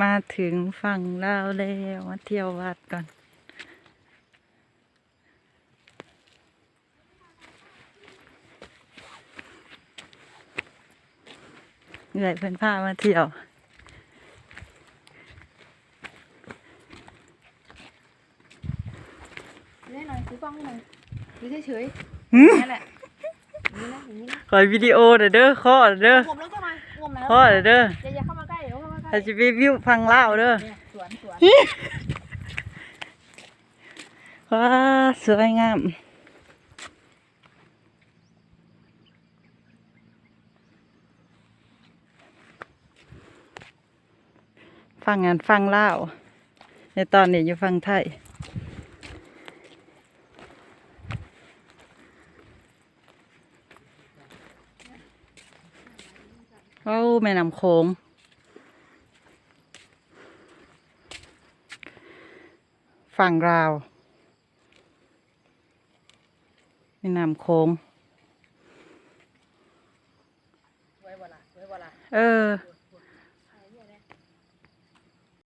มาถึงฝั่งลาวแล้วมาเที่ยววัดก่อน เหนื่อยเพื่อนพามาเที่ยวนี่หน่อยซื้อกล้องให้หน่อยดูเฉยหืมๆนั่นแหละอย่างนี้นะอย่างนี้นะขอวิดีโอเด้อเด้อข้อเด้องมแล้วจะมางมแล้วข้อเด้อเด้ออย่าอย่าเข้ามาใกล้เดี๋ยว เข้ามาใกล้ถ้าจะไปวิวฟังลาวเด้อเนี่ยสวนสวนว้าสวยงาม ฟังงานฟังเล่าวในตอนนี้อยู่ฟังไทย โอ้แม่น้ำโขง ฝั่งราวแม่น้ำโขงสวยบ่ล่ะสวยบ่ล่ะเออส